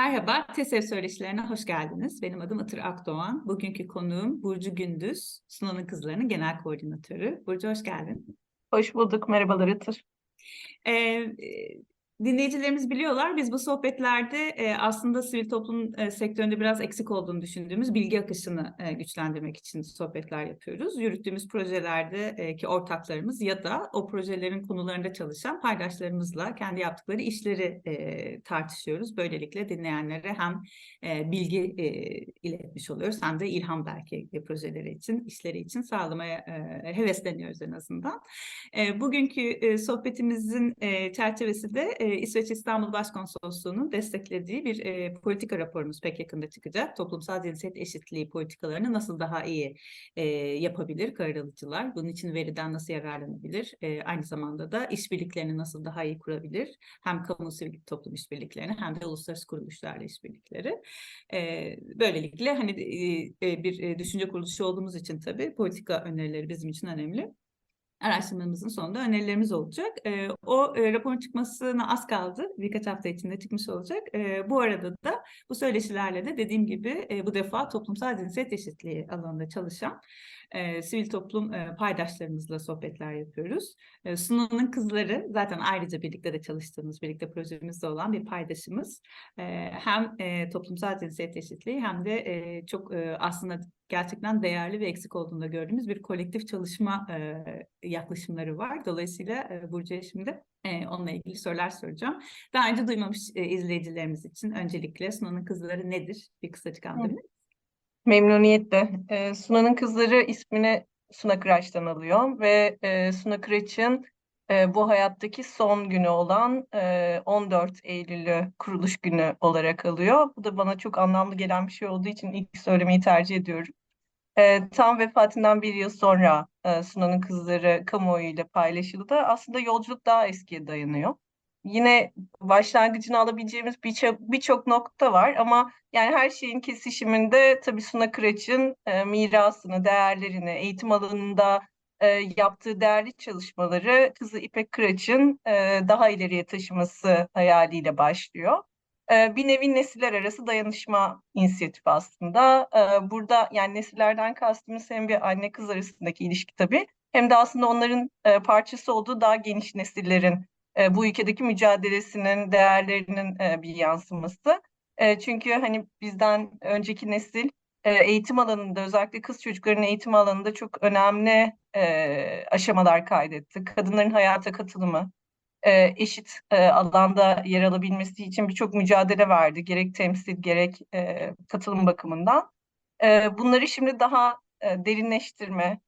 Merhaba, TESEV söyleşilerine hoş geldiniz. Benim adım Itır Akdoğan. Bugünkü konuğum Burcu Gündüz, Sunan'ın Kızları'nın genel koordinatörü. Burcu hoş geldin. Hoş bulduk. Merhabalar Itır. Ee, dinleyicilerimiz biliyorlar, biz bu sohbetlerde e, aslında sivil toplum e, sektöründe biraz eksik olduğunu düşündüğümüz bilgi akışını e, güçlendirmek için sohbetler yapıyoruz. Yürüttüğümüz projelerde e, ortaklarımız ya da o projelerin konularında çalışan paydaşlarımızla kendi yaptıkları işleri e, tartışıyoruz. Böylelikle dinleyenlere hem e, bilgi e, iletmiş oluyoruz hem de ilham belki e, projeleri için, işleri için sağlamaya e, hevesleniyoruz en azından. E, bugünkü e, sohbetimizin e, çerçevesinde e, İsveç İstanbul Başkonsolosluğu'nun desteklediği bir e, politika raporumuz pek yakında çıkacak. Toplumsal cinsiyet eşitliği politikalarını nasıl daha iyi e, yapabilir karar Bunun için veriden nasıl yararlanabilir? E, aynı zamanda da işbirliklerini nasıl daha iyi kurabilir? Hem kamu sivil toplum işbirliklerini hem de uluslararası kuruluşlarla işbirlikleri. E, böylelikle hani e, bir e, düşünce kuruluşu olduğumuz için tabii politika önerileri bizim için önemli araştırmamızın sonunda önerilerimiz olacak. E, o e, raporun çıkmasına az kaldı. Birkaç hafta içinde çıkmış olacak. E, bu arada da bu söyleşilerle de dediğim gibi e, bu defa toplumsal cinsiyet eşitliği alanında çalışan e, sivil toplum e, paydaşlarımızla sohbetler yapıyoruz. E, Sunan'ın kızları zaten ayrıca birlikte de çalıştığımız, birlikte projemizde olan bir paydaşımız. E, hem e, toplumsal cinsiyet eşitliği hem de e, çok e, aslında gerçekten değerli ve eksik olduğunda gördüğümüz bir kolektif çalışma e, yaklaşımları var. Dolayısıyla e, Burcu'ya şimdi e, onunla ilgili sorular soracağım. Daha önce duymamış e, izleyicilerimiz için öncelikle Sunan'ın kızları nedir? Bir kısacık anlatabilir Memnuniyetle. E, Suna'nın kızları ismini Suna Kıraç'tan alıyor ve e, Suna Kıraç'ın e, bu hayattaki son günü olan e, 14 Eylül'ü kuruluş günü olarak alıyor. Bu da bana çok anlamlı gelen bir şey olduğu için ilk söylemeyi tercih ediyorum. E, tam vefatından bir yıl sonra e, Suna'nın kızları kamuoyuyla paylaşıldı. Aslında yolculuk daha eskiye dayanıyor. Yine başlangıcını alabileceğimiz birçok birçok nokta var ama yani her şeyin kesişiminde tabii Suna Kıraç'ın e, mirasını, değerlerini, eğitim alanında e, yaptığı değerli çalışmaları kızı İpek Kıraç'ın e, daha ileriye taşıması hayaliyle başlıyor. E, bir nevi nesiller arası dayanışma inisiyatifi aslında. E, burada yani nesillerden kastımız hem bir anne kız arasındaki ilişki tabii hem de aslında onların e, parçası olduğu daha geniş nesillerin e, bu ülkedeki mücadelesinin, değerlerinin e, bir yansıması. E, çünkü hani bizden önceki nesil e, eğitim alanında özellikle kız çocukların eğitim alanında çok önemli e, aşamalar kaydetti. Kadınların hayata katılımı, e, eşit e, alanda yer alabilmesi için birçok mücadele verdi. Gerek temsil gerek e, katılım bakımından. E, bunları şimdi daha e, derinleştirme,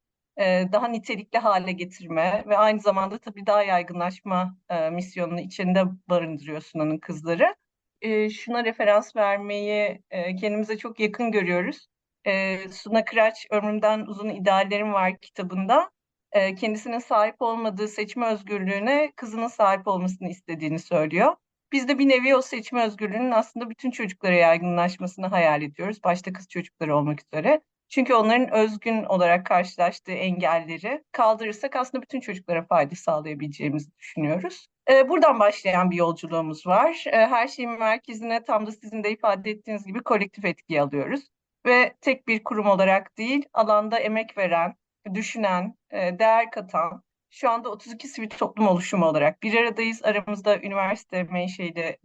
daha nitelikli hale getirme ve aynı zamanda tabii daha yaygınlaşma e, misyonunu içinde barındırıyor Sunan'ın kızları. E, şuna referans vermeyi e, kendimize çok yakın görüyoruz. E, Suna Kıraç Ömrümden Uzun İdeallerim Var kitabında e, kendisinin sahip olmadığı seçme özgürlüğüne kızının sahip olmasını istediğini söylüyor. Biz de bir nevi o seçme özgürlüğünün aslında bütün çocuklara yaygınlaşmasını hayal ediyoruz. Başta kız çocukları olmak üzere. Çünkü onların özgün olarak karşılaştığı engelleri kaldırırsak aslında bütün çocuklara fayda sağlayabileceğimizi düşünüyoruz. Ee, buradan başlayan bir yolculuğumuz var. Ee, her şeyin merkezine tam da sizin de ifade ettiğiniz gibi kolektif etki alıyoruz. Ve tek bir kurum olarak değil, alanda emek veren, düşünen, e, değer katan, şu anda 32 sivil toplum oluşumu olarak bir aradayız. Aramızda üniversite menşeili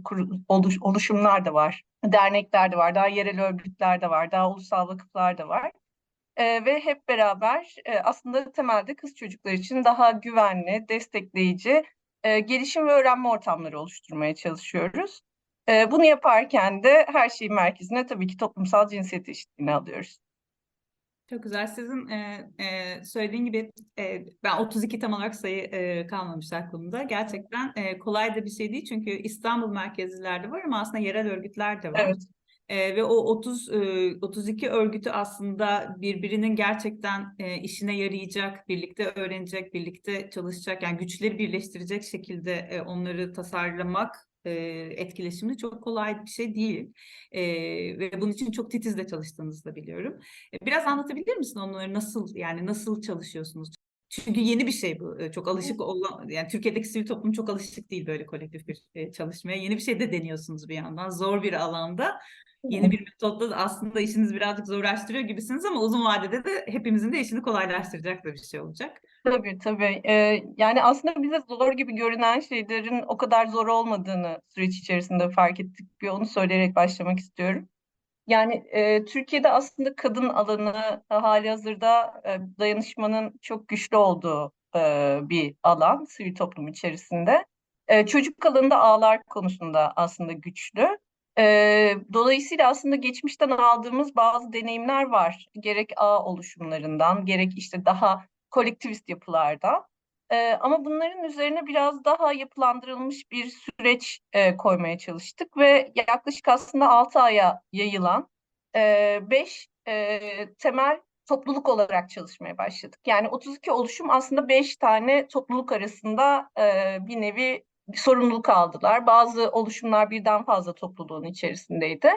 oluş, oluşumlar da var, dernekler de var, daha yerel örgütler de var, daha ulusal vakıflar da var. Ee, ve hep beraber e, aslında temelde kız çocuklar için daha güvenli, destekleyici e, gelişim ve öğrenme ortamları oluşturmaya çalışıyoruz. E, bunu yaparken de her şeyin merkezine tabii ki toplumsal cinsiyet eşitliğini alıyoruz. Çok güzel. Sizin e, e, söylediğin gibi e, ben 32 tam olarak sayı e, kalmamış aklımda. Gerçekten e, kolay da bir şey değil çünkü İstanbul merkezlilerde var ama aslında yerel örgütler de var. Evet. E, ve o 30 e, 32 örgütü aslında birbirinin gerçekten e, işine yarayacak, birlikte öğrenecek, birlikte çalışacak yani güçleri birleştirecek şekilde e, onları tasarlamak e, etkileşimli çok kolay bir şey değil. E, ve bunun için çok titiz de çalıştığınızı da biliyorum. E, biraz anlatabilir misin onları nasıl yani nasıl çalışıyorsunuz? Çünkü yeni bir şey bu. E, Çok alışık olan, yani Türkiye'deki sivil toplum çok alışık değil böyle kolektif bir e, çalışmaya. Yeni bir şey de deniyorsunuz bir yandan. Zor bir alanda. Yeni bir metotla da aslında işinizi birazcık zorlaştırıyor gibisiniz ama uzun vadede de hepimizin de işini kolaylaştıracak da bir şey olacak. Tabii tabii. Ee, yani aslında bize zor gibi görünen şeylerin o kadar zor olmadığını süreç içerisinde fark ettik. Bir onu söyleyerek başlamak istiyorum. Yani e, Türkiye'de aslında kadın alanı e, hali hazırda e, dayanışmanın çok güçlü olduğu e, bir alan sivil toplum içerisinde. E, çocuk alanında ağlar konusunda aslında güçlü. E, dolayısıyla aslında geçmişten aldığımız bazı deneyimler var. Gerek ağ oluşumlarından, gerek işte daha kolektivist yapılardan. E, ama bunların üzerine biraz daha yapılandırılmış bir süreç e, koymaya çalıştık ve yaklaşık aslında 6 aya yayılan 5 e, temel topluluk olarak çalışmaya başladık. Yani 32 oluşum aslında 5 tane topluluk arasında e, bir nevi bir sorumluluk aldılar. Bazı oluşumlar birden fazla topluluğun içerisindeydi.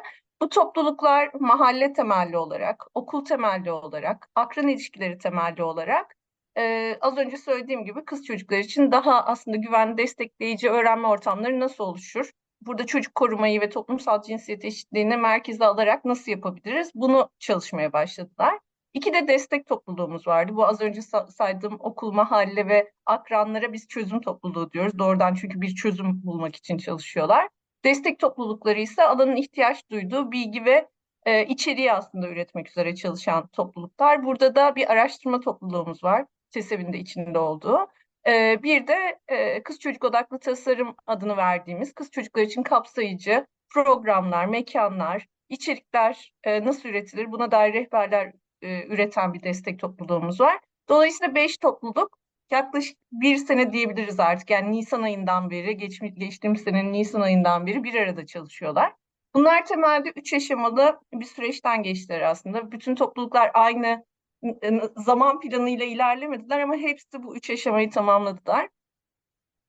Bu topluluklar mahalle temelli olarak, okul temelli olarak, akran ilişkileri temelli olarak ee, az önce söylediğim gibi kız çocuklar için daha aslında güvenli, destekleyici öğrenme ortamları nasıl oluşur? Burada çocuk korumayı ve toplumsal cinsiyet eşitliğini merkeze alarak nasıl yapabiliriz? Bunu çalışmaya başladılar. İki de destek topluluğumuz vardı. Bu az önce saydığım okul, mahalle ve akranlara biz çözüm topluluğu diyoruz. Doğrudan çünkü bir çözüm bulmak için çalışıyorlar. Destek toplulukları ise alanın ihtiyaç duyduğu bilgi ve e, içeriği aslında üretmek üzere çalışan topluluklar. Burada da bir araştırma topluluğumuz var. TESEV'in de içinde olduğu. E, bir de e, kız çocuk odaklı tasarım adını verdiğimiz kız çocuklar için kapsayıcı programlar, mekanlar, içerikler e, nasıl üretilir buna dair rehberler e, üreten bir destek topluluğumuz var. Dolayısıyla beş topluluk yaklaşık bir sene diyebiliriz artık. Yani Nisan ayından beri, geçmiş, geçtiğimiz senenin Nisan ayından beri bir arada çalışıyorlar. Bunlar temelde üç aşamalı bir süreçten geçtiler aslında. Bütün topluluklar aynı zaman planıyla ilerlemediler ama hepsi bu üç aşamayı tamamladılar.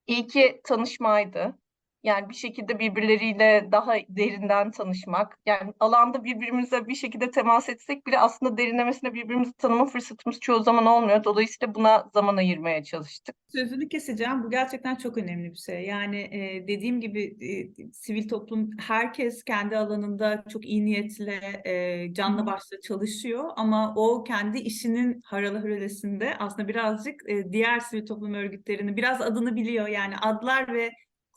İlki tanışmaydı. Yani bir şekilde birbirleriyle daha derinden tanışmak. Yani alanda birbirimize bir şekilde temas etsek bile aslında derinlemesine birbirimizi tanıma fırsatımız çoğu zaman olmuyor. Dolayısıyla buna zaman ayırmaya çalıştık. Sözünü keseceğim. Bu gerçekten çok önemli bir şey. Yani e, dediğim gibi e, sivil toplum herkes kendi alanında çok iyi niyetle e, canla başla çalışıyor ama o kendi işinin haralı hıralesinde aslında birazcık e, diğer sivil toplum örgütlerini biraz adını biliyor. Yani adlar ve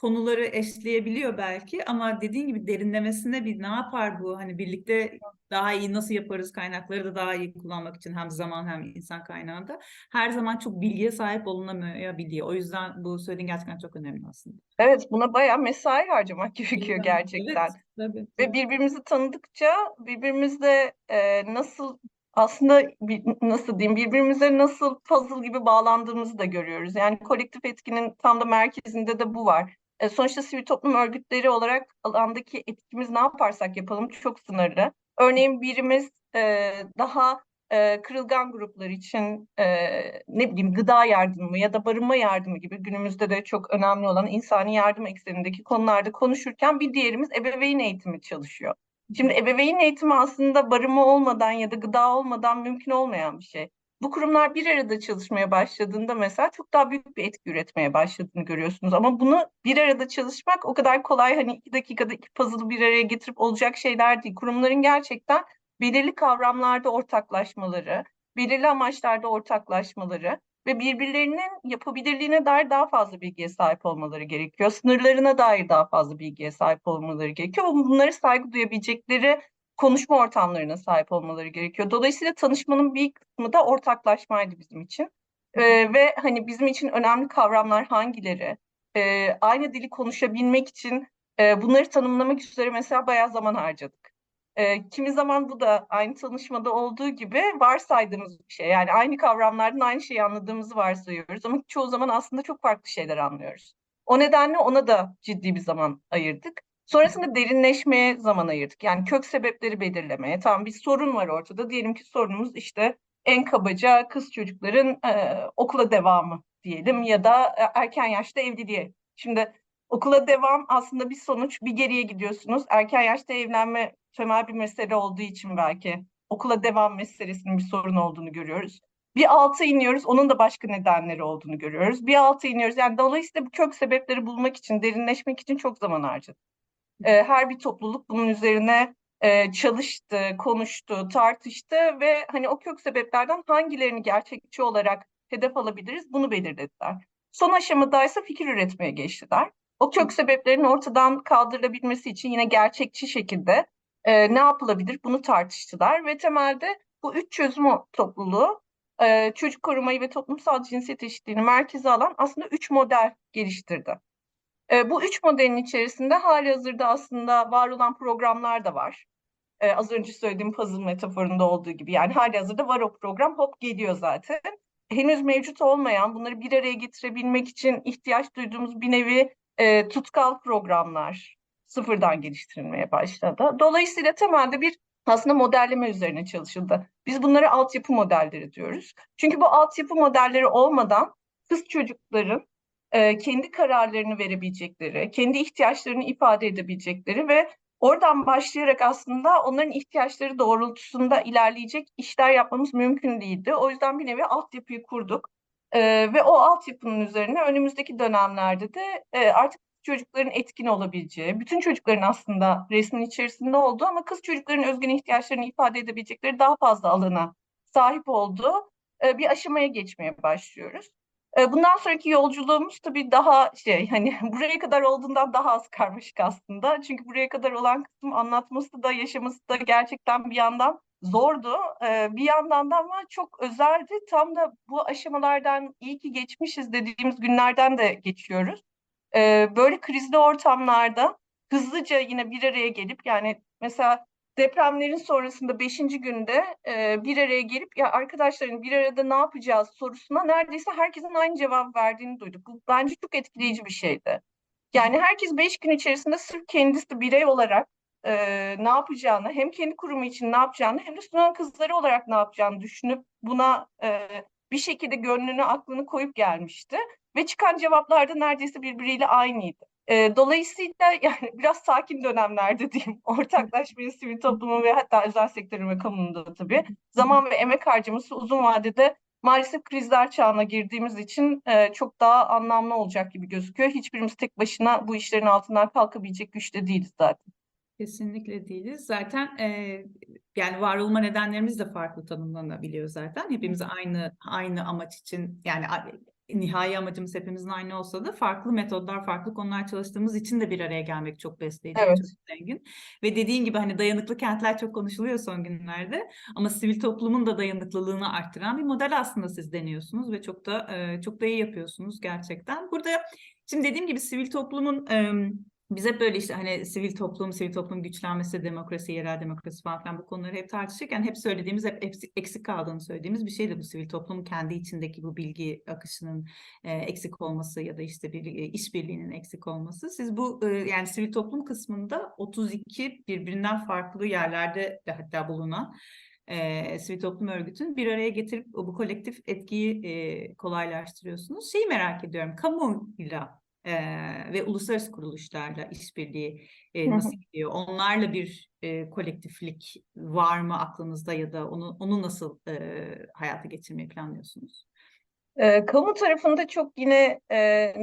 konuları eşleyebiliyor belki ama dediğin gibi derinlemesine bir ne yapar bu hani birlikte daha iyi nasıl yaparız kaynakları da daha iyi kullanmak için hem zaman hem insan kaynağında her zaman çok bilgiye sahip olunamayabiliyor. O yüzden bu söylediğin gerçekten çok önemli aslında. Evet buna bayağı mesai harcamak gerekiyor gerçekten. Evet, tabii, Ve birbirimizi tanıdıkça birbirimizle e, nasıl aslında nasıl diyeyim birbirimize nasıl puzzle gibi bağlandığımızı da görüyoruz. Yani kolektif etkinin tam da merkezinde de bu var. E, sonuçta sivil toplum örgütleri olarak alandaki etkimiz ne yaparsak yapalım çok sınırlı. Örneğin birimiz e, daha e, kırılgan gruplar için e, ne bileyim gıda yardımı ya da barınma yardımı gibi günümüzde de çok önemli olan insani yardım eksenindeki konularda konuşurken bir diğerimiz ebeveyn eğitimi çalışıyor. Şimdi ebeveyn eğitimi aslında barınma olmadan ya da gıda olmadan mümkün olmayan bir şey bu kurumlar bir arada çalışmaya başladığında mesela çok daha büyük bir etki üretmeye başladığını görüyorsunuz. Ama bunu bir arada çalışmak o kadar kolay hani iki dakikada iki puzzle'ı bir araya getirip olacak şeyler değil. Kurumların gerçekten belirli kavramlarda ortaklaşmaları, belirli amaçlarda ortaklaşmaları ve birbirlerinin yapabilirliğine dair daha fazla bilgiye sahip olmaları gerekiyor. Sınırlarına dair daha fazla bilgiye sahip olmaları gerekiyor. Bunları saygı duyabilecekleri konuşma ortamlarına sahip olmaları gerekiyor. Dolayısıyla tanışmanın bir kısmı da ortaklaşmaydı bizim için. Ee, ve hani bizim için önemli kavramlar hangileri? Ee, aynı dili konuşabilmek için e, bunları tanımlamak üzere mesela bayağı zaman harcadık. Ee, kimi zaman bu da aynı tanışmada olduğu gibi varsaydığımız bir şey. Yani aynı kavramlardan aynı şeyi anladığımızı varsayıyoruz ama çoğu zaman aslında çok farklı şeyler anlıyoruz. O nedenle ona da ciddi bir zaman ayırdık. Sonrasında derinleşmeye zaman ayırdık. Yani kök sebepleri belirlemeye. Tamam bir sorun var ortada. Diyelim ki sorunumuz işte en kabaca kız çocukların e, okula devamı diyelim ya da e, erken yaşta evliliğe. Şimdi okula devam aslında bir sonuç. Bir geriye gidiyorsunuz. Erken yaşta evlenme temel bir mesele olduğu için belki okula devam meselesinin bir sorun olduğunu görüyoruz. Bir alta iniyoruz, onun da başka nedenleri olduğunu görüyoruz. Bir alta iniyoruz. Yani dolayısıyla bu kök sebepleri bulmak için, derinleşmek için çok zaman harcadık. Ee, her bir topluluk bunun üzerine e, çalıştı, konuştu, tartıştı ve hani o kök sebeplerden hangilerini gerçekçi olarak hedef alabiliriz bunu belirlediler. Son aşamada ise fikir üretmeye geçtiler. O kök sebeplerin ortadan kaldırılabilmesi için yine gerçekçi şekilde e, ne yapılabilir bunu tartıştılar ve temelde bu üç çözüm topluluğu e, çocuk korumayı ve toplumsal cinsiyet eşitliğini merkeze alan aslında üç model geliştirdi. E, bu üç modelin içerisinde halihazırda aslında var olan programlar da var. E, az önce söylediğim puzzle metaforunda olduğu gibi yani halihazırda var o program hop geliyor zaten. Henüz mevcut olmayan bunları bir araya getirebilmek için ihtiyaç duyduğumuz bir nevi e, tutkal programlar sıfırdan geliştirilmeye başladı. Dolayısıyla temelde bir aslında modelleme üzerine çalışıldı. Biz bunlara altyapı modelleri diyoruz. Çünkü bu altyapı modelleri olmadan kız çocukların e, kendi kararlarını verebilecekleri, kendi ihtiyaçlarını ifade edebilecekleri ve oradan başlayarak aslında onların ihtiyaçları doğrultusunda ilerleyecek işler yapmamız mümkün değildi. O yüzden bir nevi altyapıyı kurduk. E, ve o altyapının üzerine önümüzdeki dönemlerde de e, artık çocukların etkin olabileceği, bütün çocukların aslında resmin içerisinde olduğu ama kız çocukların özgün ihtiyaçlarını ifade edebilecekleri daha fazla alana sahip olduğu bir aşamaya geçmeye başlıyoruz. E, Bundan sonraki yolculuğumuz tabii daha şey hani buraya kadar olduğundan daha az karmaşık aslında. Çünkü buraya kadar olan kısım anlatması da yaşaması da gerçekten bir yandan zordu. E, Bir yandan da ama çok özeldi. Tam da bu aşamalardan iyi ki geçmişiz dediğimiz günlerden de geçiyoruz. E, Böyle krizli ortamlarda hızlıca yine bir araya gelip yani mesela depremlerin sonrasında 5. günde e, bir araya gelip ya arkadaşların bir arada ne yapacağız sorusuna neredeyse herkesin aynı cevap verdiğini duyduk. Bu bence çok etkileyici bir şeydi. Yani herkes 5 gün içerisinde sırf kendisi birey olarak e, ne yapacağını hem kendi kurumu için ne yapacağını hem de Sunan kızları olarak ne yapacağını düşünüp buna e, bir şekilde gönlünü aklını koyup gelmişti. Ve çıkan cevaplar da neredeyse birbiriyle aynıydı. E, dolayısıyla yani biraz sakin dönemlerde diyeyim ortaklaşmayı sivil toplumun ve hatta özel sektörün ve kamunun tabii zaman ve emek harcaması uzun vadede maalesef krizler çağına girdiğimiz için e, çok daha anlamlı olacak gibi gözüküyor. Hiçbirimiz tek başına bu işlerin altından kalkabilecek güçte değiliz zaten. Kesinlikle değiliz. Zaten e, yani var olma nedenlerimiz de farklı tanımlanabiliyor zaten. Hepimiz aynı aynı amaç için yani nihai amacımız hepimizin aynı olsa da farklı metodlar, farklı konular çalıştığımız için de bir araya gelmek çok besleyici, ve Evet. çok zengin. Ve dediğin gibi hani dayanıklı kentler çok konuşuluyor son günlerde ama sivil toplumun da dayanıklılığını arttıran bir model aslında siz deniyorsunuz ve çok da e, çok da iyi yapıyorsunuz gerçekten. Burada şimdi dediğim gibi sivil toplumun biz hep böyle işte hani sivil toplum, sivil toplum güçlenmesi, demokrasi, yerel demokrasi falan filan bu konuları hep tartışırken hep söylediğimiz, hep eksik, kaldığını söylediğimiz bir şeydi bu sivil toplumun kendi içindeki bu bilgi akışının e, eksik olması ya da işte bir e, işbirliğinin eksik olması. Siz bu e, yani sivil toplum kısmında 32 birbirinden farklı yerlerde de hatta bulunan e, sivil toplum örgütün bir araya getirip bu kolektif etkiyi e, kolaylaştırıyorsunuz. Şeyi merak ediyorum, kamuyla e, ve uluslararası kuruluşlarla işbirliği e, nasıl gidiyor? Onlarla bir e, kolektiflik var mı aklınızda ya da onu onu nasıl e, hayata geçirmeyi planlıyorsunuz? E, kamu tarafında çok yine e,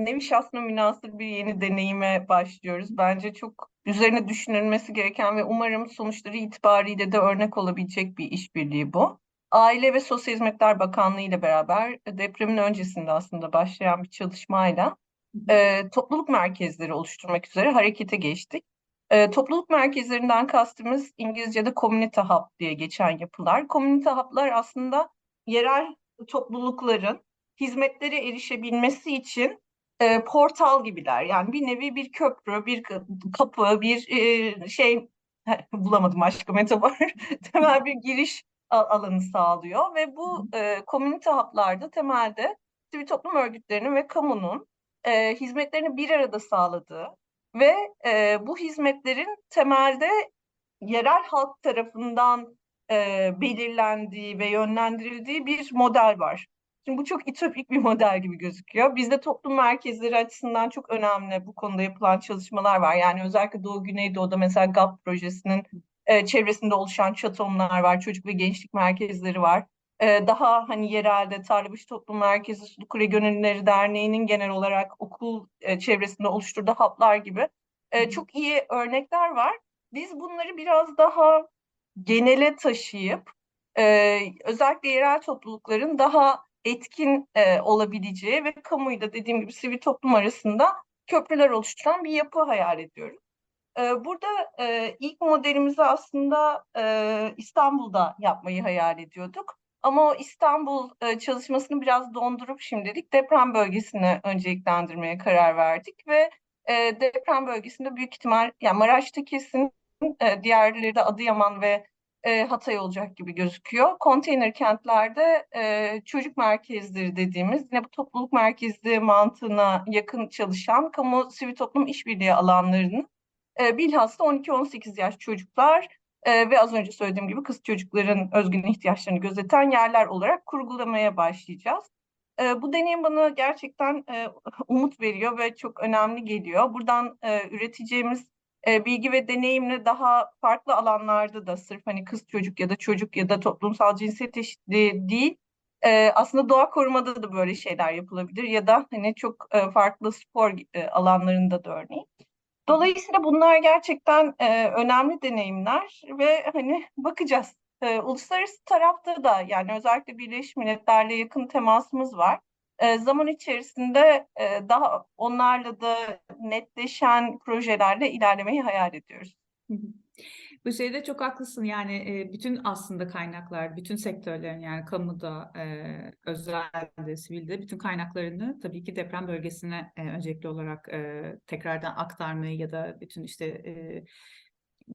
nevi şahsına münasır bir yeni deneyime başlıyoruz. Bence çok üzerine düşünülmesi gereken ve umarım sonuçları itibariyle de örnek olabilecek bir işbirliği bu. Aile ve Sosyal Hizmetler Bakanlığı ile beraber depremin öncesinde aslında başlayan bir çalışmayla e, topluluk merkezleri oluşturmak üzere harekete geçtik. E, topluluk merkezlerinden kastımız İngilizce'de community hub diye geçen yapılar. Community hub'lar aslında yerel toplulukların hizmetlere erişebilmesi için e, portal gibiler. Yani bir nevi bir köprü, bir ka- kapı, bir e, şey bulamadım aşkı metafor. Temel bir giriş alanı sağlıyor ve bu e, community hub'larda temelde sivil toplum örgütlerinin ve kamunun e, hizmetlerini bir arada sağladığı ve e, bu hizmetlerin temelde yerel halk tarafından e, belirlendiği ve yönlendirildiği bir model var. Şimdi bu çok ütopik bir model gibi gözüküyor. Bizde toplum merkezleri açısından çok önemli bu konuda yapılan çalışmalar var. Yani özellikle Doğu Güneydoğu'da mesela GAP projesinin e, çevresinde oluşan çatomlar var, çocuk ve gençlik merkezleri var. E, daha hani yerelde Tarlabaşı Toplum Merkezi Sudukure Gönüllüleri Derneği'nin genel olarak okul e, çevresinde oluşturduğu haplar gibi e, çok iyi örnekler var. Biz bunları biraz daha genele taşıyıp e, özellikle yerel toplulukların daha etkin e, olabileceği ve kamuyu dediğim gibi sivil toplum arasında köprüler oluşturan bir yapı hayal ediyoruz. E, burada e, ilk modelimizi aslında e, İstanbul'da yapmayı hayal ediyorduk. Ama o İstanbul e, çalışmasını biraz dondurup şimdilik deprem bölgesine önceliklendirmeye karar verdik ve e, deprem bölgesinde büyük ihtimal yani Maraş'ta kesin e, diğerleri de Adıyaman ve e, Hatay olacak gibi gözüküyor. Konteyner kentlerde çocuk merkezleri dediğimiz yine bu topluluk merkezli mantığına yakın çalışan kamu sivil toplum işbirliği alanlarının bilhassa 12-18 yaş çocuklar e, ve az önce söylediğim gibi kız çocukların özgün ihtiyaçlarını gözeten yerler olarak kurgulamaya başlayacağız. E, bu deneyim bana gerçekten e, umut veriyor ve çok önemli geliyor. Buradan e, üreteceğimiz e, bilgi ve deneyimle daha farklı alanlarda da sırf hani kız çocuk ya da çocuk ya da toplumsal cinsiyet eşitliği değil, e, aslında doğa korumada da böyle şeyler yapılabilir ya da hani çok e, farklı spor e, alanlarında da örneğin. Dolayısıyla bunlar gerçekten e, önemli deneyimler ve hani bakacağız. E, uluslararası tarafta da yani özellikle Birleşmiş Milletler'le yakın temasımız var. E, zaman içerisinde e, daha onlarla da netleşen projelerle ilerlemeyi hayal ediyoruz. Hı hı. Bu şeyde çok haklısın. Yani e, bütün aslında kaynaklar, bütün sektörlerin yani kamuda, e, özelde, sivilde bütün kaynaklarını tabii ki deprem bölgesine e, öncelikli olarak e, tekrardan aktarmayı ya da bütün işte e,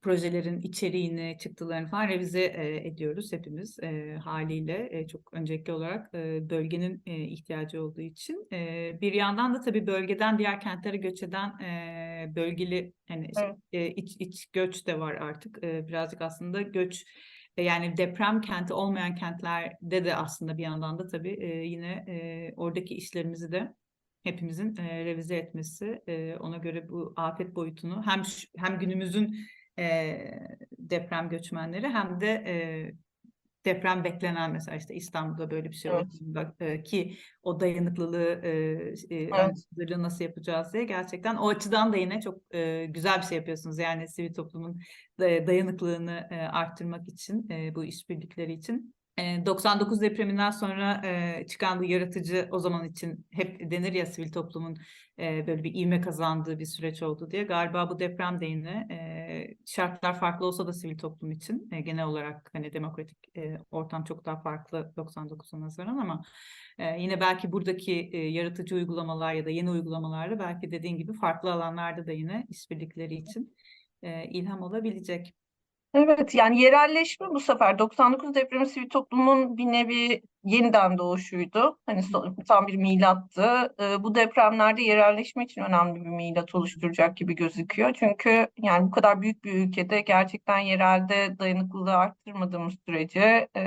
projelerin içeriğini, çıktılarını falan revize e, ediyoruz hepimiz e, haliyle e, çok öncelikli olarak e, bölgenin e, ihtiyacı olduğu için. E, bir yandan da tabii bölgeden diğer kentlere göç eden e, bölgeli şey, Evet. e, iç, iç göç de var artık. E, birazcık aslında göç e, yani deprem kenti olmayan kentlerde de aslında bir yandan da tabii e, yine e, oradaki işlerimizi de hepimizin e, revize etmesi, e, ona göre bu afet boyutunu hem hem günümüzün e, deprem göçmenleri hem de e, deprem beklenen mesela işte İstanbul'da böyle bir şey Evet. olduğunda ki o dayanıklılığı e, Evet. nasıl yapacağız diye gerçekten o açıdan da yine çok e, güzel bir şey yapıyorsunuz yani sivil toplumun da- dayanıklılığını e, arttırmak için e, bu işbirlikleri için. E, 99 depreminden sonra e, çıkan bu yaratıcı o zaman için hep denir ya sivil toplumun e, böyle bir ivme kazandığı bir süreç oldu diye. Galiba bu deprem de yine e, şartlar farklı olsa da sivil toplum için genel olarak hani demokratik ortam çok daha farklı 99'a nazaran ama yine belki buradaki yaratıcı uygulamalar ya da yeni uygulamalarla belki dediğin gibi farklı alanlarda da yine işbirlikleri için ilham olabilecek. Evet yani yerelleşme bu sefer 99 depremi sivil toplumun bir nevi yeniden doğuşuydu. Hani tam bir milattı. Ee, bu depremlerde yerelleşme için önemli bir milat oluşturacak gibi gözüküyor. Çünkü yani bu kadar büyük bir ülkede gerçekten yerelde dayanıklılığı arttırmadığımız sürece, e,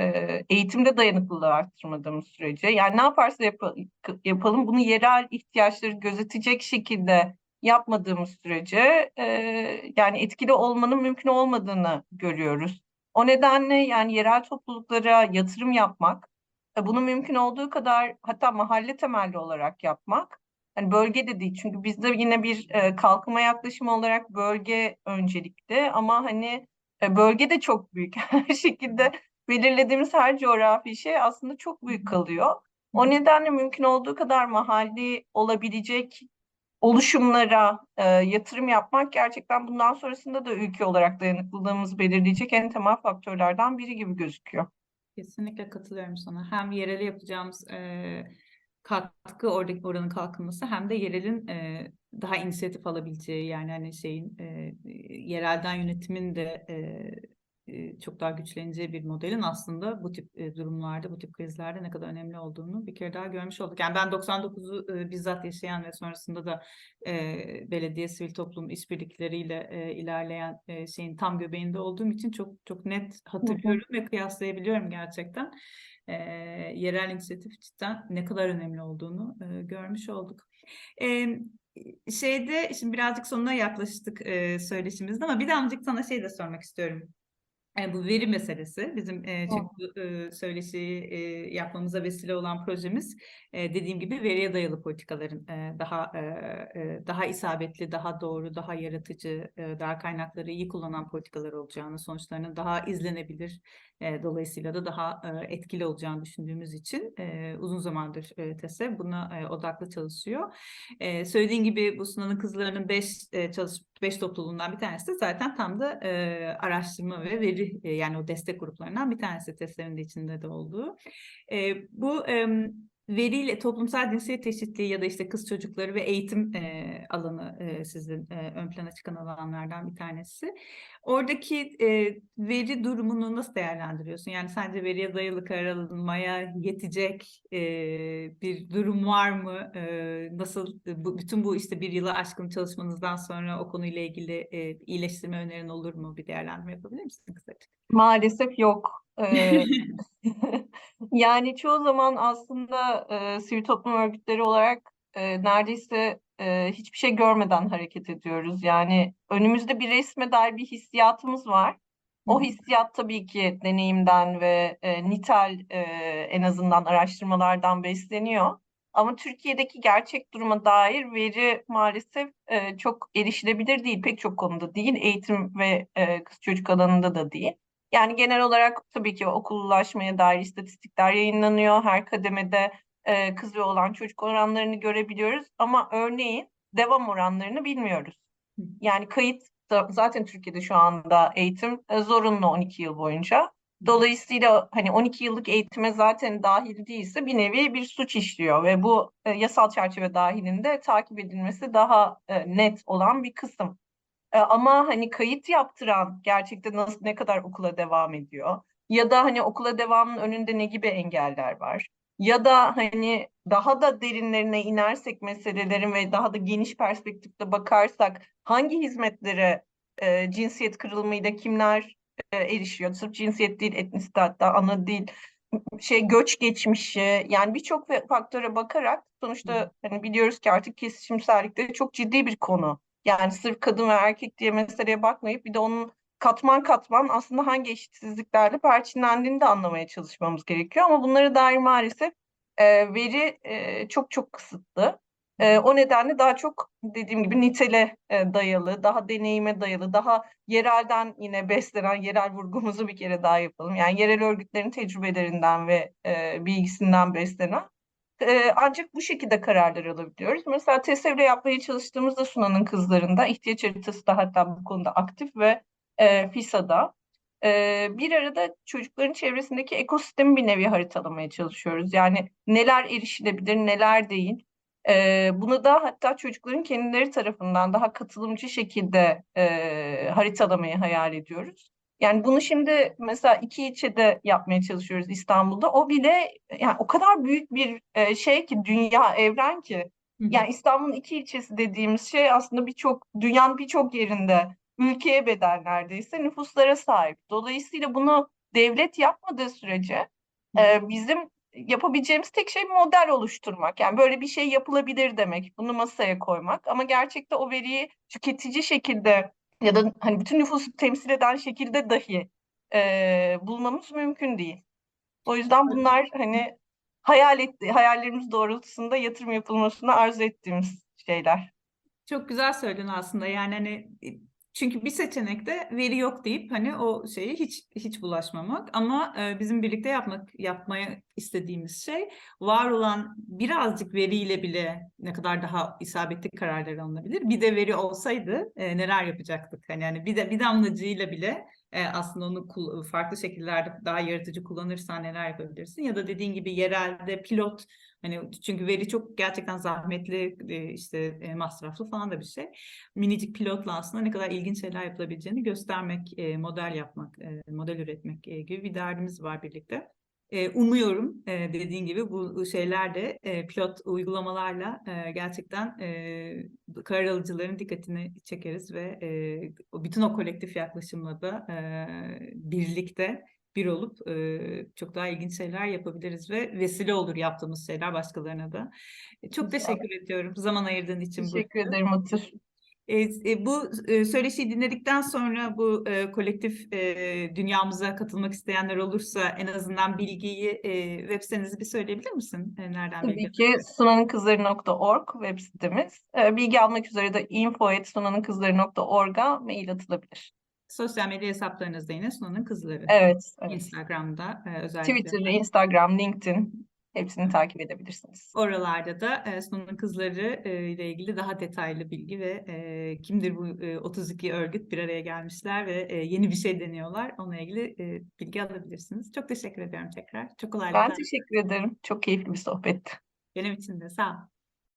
eğitimde dayanıklılığı arttırmadığımız sürece yani ne yaparsa yap- yapalım bunu yerel ihtiyaçları gözetecek şekilde yapmadığımız sürece e, yani etkili olmanın mümkün olmadığını görüyoruz. O nedenle yani yerel topluluklara yatırım yapmak, e, bunu mümkün olduğu kadar hatta mahalle temelli olarak yapmak, hani bölge de değil çünkü bizde yine bir e, kalkınma yaklaşımı olarak bölge öncelikli ama hani e, bölge de çok büyük. Her şekilde belirlediğimiz her coğrafi şey aslında çok büyük kalıyor. O nedenle mümkün olduğu kadar mahalli olabilecek oluşumlara e, yatırım yapmak gerçekten bundan sonrasında da ülke olarak dayanıklılığımızı belirleyecek en temel faktörlerden biri gibi gözüküyor. Kesinlikle katılıyorum sana. Hem yerele yapacağımız e, katkı oradaki oranın kalkınması hem de yerelin e, daha inisiyatif alabileceği yani hani şeyin e, yerelden yönetimin de e, çok daha güçleneceği bir modelin aslında bu tip durumlarda, bu tip krizlerde ne kadar önemli olduğunu bir kere daha görmüş olduk. Yani ben 99'u e, bizzat yaşayan ve sonrasında da belediye sivil toplum işbirlikleriyle ilerleyen şeyin tam göbeğinde olduğum için çok çok net hatırlıyorum ve kıyaslayabiliyorum gerçekten. Yerel inisiyatif cidden ne kadar önemli olduğunu görmüş olduk. Şeyde şimdi birazcık sonuna yaklaştık e, söyleşimizde ama bir damcık sana şey de sormak istiyorum. E, bu veri meselesi bizim e, çünkü e, söyleşiyi e, yapmamıza vesile olan projemiz e, dediğim gibi veriye dayalı politikaların e, daha e, e, daha isabetli, daha doğru, daha yaratıcı, e, daha kaynakları iyi kullanan politikalar olacağını, sonuçlarının daha izlenebilir, e, dolayısıyla da daha e, etkili olacağını düşündüğümüz için e, uzun zamandır e, TESE buna e, odaklı çalışıyor. E, söylediğin gibi bu Sunan'ın kızlarının 5 e, çalış 5 topluluğundan bir tanesi de zaten tam da e, araştırma ve veri e, yani o destek gruplarından bir tanesi testlerin de içinde de olduğu. E, bu e, veriyle toplumsal cinsiyet eşitliği ya da işte kız çocukları ve eğitim e, alanı e, sizin e, ön plana çıkan alanlardan bir tanesi. Oradaki e, veri durumunu nasıl değerlendiriyorsun? Yani sence veriye dayalı karar alınmaya yetecek e, bir durum var mı? E, nasıl bu, bütün bu işte bir yılı aşkın çalışmanızdan sonra o konuyla ilgili e, iyileştirme önerin olur mu? Bir değerlendirme yapabilir misin kısaca? Maalesef yok. Yani çoğu zaman aslında e, sivil toplum örgütleri olarak e, neredeyse e, hiçbir şey görmeden hareket ediyoruz. Yani önümüzde bir resme dair bir hissiyatımız var. O Hı. hissiyat tabii ki deneyimden ve e, nitel e, en azından araştırmalardan besleniyor. Ama Türkiye'deki gerçek duruma dair veri maalesef e, çok erişilebilir değil. Pek çok konuda değil. Eğitim ve e, kız çocuk alanında da değil. Yani genel olarak tabii ki okullaşmaya dair istatistikler yayınlanıyor. Her kademede e, kız ve oğlan çocuk oranlarını görebiliyoruz. Ama örneğin devam oranlarını bilmiyoruz. Yani kayıt zaten Türkiye'de şu anda eğitim e, zorunlu 12 yıl boyunca. Dolayısıyla hani 12 yıllık eğitime zaten dahil değilse bir nevi bir suç işliyor ve bu e, yasal çerçeve dahilinde takip edilmesi daha e, net olan bir kısım. E, ama hani kayıt yaptıran gerçekten nasıl ne kadar okula devam ediyor ya da hani okula devamın önünde ne gibi engeller var ya da hani daha da derinlerine inersek meselelerin ve daha da geniş perspektifte bakarsak hangi hizmetlere e, cinsiyet kırılımıyla kimler e, erişiyor? Sırf cinsiyet değil, etnisite hatta ana dil, şey göç geçmişi yani birçok faktöre bakarak sonuçta hani biliyoruz ki artık kesişimsellikte çok ciddi bir konu. Yani sırf kadın ve erkek diye meseleye bakmayıp bir de onun katman katman aslında hangi eşitsizliklerle perçinlendiğini de anlamaya çalışmamız gerekiyor. Ama bunlara dair maalesef e, veri e, çok çok kısıtlı. E, o nedenle daha çok dediğim gibi nitele e, dayalı, daha deneyime dayalı, daha yerelden yine beslenen, yerel vurgumuzu bir kere daha yapalım. Yani yerel örgütlerin tecrübelerinden ve e, bilgisinden beslenen. Ancak bu şekilde kararlar alabiliyoruz. Mesela TESEV'le yapmaya çalıştığımızda Sunan'ın kızlarında ihtiyaç haritası da hatta bu konuda aktif ve e, FİSA'da. E, bir arada çocukların çevresindeki ekosistemi bir nevi haritalamaya çalışıyoruz. Yani neler erişilebilir, neler değil. E, bunu da hatta çocukların kendileri tarafından daha katılımcı şekilde e, haritalamayı hayal ediyoruz. Yani bunu şimdi mesela iki ilçede yapmaya çalışıyoruz İstanbul'da. O bile yani o kadar büyük bir e, şey ki dünya, evren ki. Yani İstanbul'un iki ilçesi dediğimiz şey aslında birçok dünyanın birçok yerinde ülkeye bedel neredeyse nüfuslara sahip. Dolayısıyla bunu devlet yapmadığı sürece e, bizim yapabileceğimiz tek şey model oluşturmak. Yani böyle bir şey yapılabilir demek, bunu masaya koymak. Ama gerçekte o veriyi tüketici şekilde ya da hani bütün nüfusu temsil eden şekilde dahi e, bulmamız mümkün değil. O yüzden bunlar hani hayal etti, hayallerimiz doğrultusunda yatırım yapılmasını arzu ettiğimiz şeyler. Çok güzel söyledin aslında yani hani çünkü bir seçenekte veri yok deyip hani o şeyi hiç hiç bulaşmamak ama e, bizim birlikte yapmak yapmaya istediğimiz şey var olan birazcık veriyle bile ne kadar daha isabetli kararlar alınabilir. Bir de veri olsaydı e, neler yapacaktık? Hani yani bir de bir damlacığıyla bile e, aslında onu farklı şekillerde daha yaratıcı kullanırsan neler yapabilirsin ya da dediğin gibi yerelde pilot Hani çünkü veri çok gerçekten zahmetli, e, işte e, masraflı falan da bir şey. Minicik pilotla aslında ne kadar ilginç şeyler yapılabileceğini göstermek, e, model yapmak, model üretmek gibi bir derdimiz var birlikte. Umuyorum dediğin gibi bu şeyler de pilot uygulamalarla gerçekten karar alıcıların dikkatini çekeriz ve bütün o kolektif yaklaşımla da birlikte bir olup e, çok daha ilginç şeyler yapabiliriz ve vesile olur yaptığımız şeyler başkalarına da. E, Çok teşekkür ediyorum zaman ayırdığın için Teşekkür Burcu. ederim Atır. E, e, bu e, söyleşiyi dinledikten sonra bu e, kolektif e, dünyamıza katılmak isteyenler olursa en azından bilgiyi e, web sitenizi bir söyleyebilir misin? E, nereden bilgi Tabii ki sunanınkızları.org web sitemiz. Ee, bilgi almak üzere de info@sunanınkızları.org'a mail atılabilir. Sosyal medya hesaplarınızda yine Sunan'ın kızları. Evet, evet. Instagram'da e, özellikle. Twitter, Instagram, LinkedIn hepsini takip edebilirsiniz. Oralarda da e, Sunan'ın kızları e, ile ilgili daha detaylı bilgi ve e, kimdir bu e, 32 örgüt bir araya gelmişler ve e, yeni bir şey deniyorlar. Onunla ilgili e, bilgi alabilirsiniz. Çok teşekkür ediyorum tekrar. Çok kolaylıklar. Ben teşekkür ederim. Çok keyifli bir sohbetti. Benim için de sağ ol.